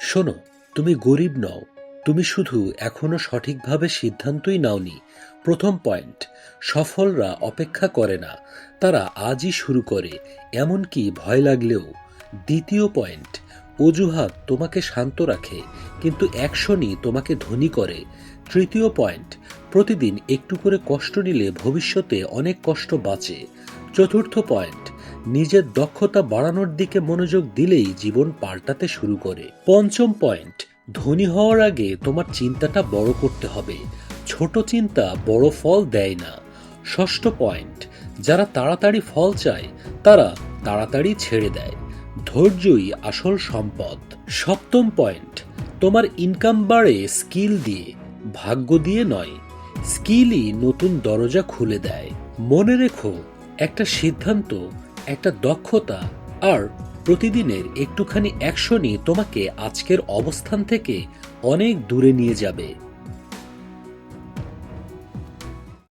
শোনো, তুমি গরিব নও, তুমি শুধু এখনও সঠিকভাবে সিদ্ধান্তই নাওনি। প্রথম পয়েন্ট, সফলরা অপেক্ষা করে না, তারা আজই শুরু করে, এমনকি ভয় লাগলেও। দ্বিতীয় পয়েন্ট, অজুহাত তোমাকে শান্ত রাখে, কিন্তু অ্যাকশনই তোমাকে ধনী করে। তৃতীয় পয়েন্ট, প্রতিদিন একটু করে কষ্ট নিলে ভবিষ্যতে অনেক কষ্ট বাঁচে। চতুর্থ পয়েন্ট নিজের দক্ষতা বাড়ানোর দিকে মনোযোগ দিলেই জীবন পাল্টাতে শুরু করে। পঞ্চম পয়েন্ট, ধনী হওয়ার আগে তোমার চিন্তাটা বড় করতে হবে। ছোট চিন্তা বড় ফল দেয় না। ষষ্ঠ পয়েন্ট, যারা তাড়াতাড়ি ফল চায়, তারা তাড়াতাড়ি ছেড়ে দেয়। ধৈর্যই আসল সম্পদ। সপ্তম পয়েন্ট, তোমার ইনকাম বাড়ে স্কিল দিয়ে, ভাগ্য দিয়ে নয়। স্কিলই নতুন দরজা খুলে দেয়। মনে রেখো, একটা সিদ্ধান্ত একটা দক্ষতা আর প্রতিদিনের একটুখানি অ্যাকশনই তোমাকে আজকের অবস্থান থেকে অনেক দূরে নিয়ে যাবে।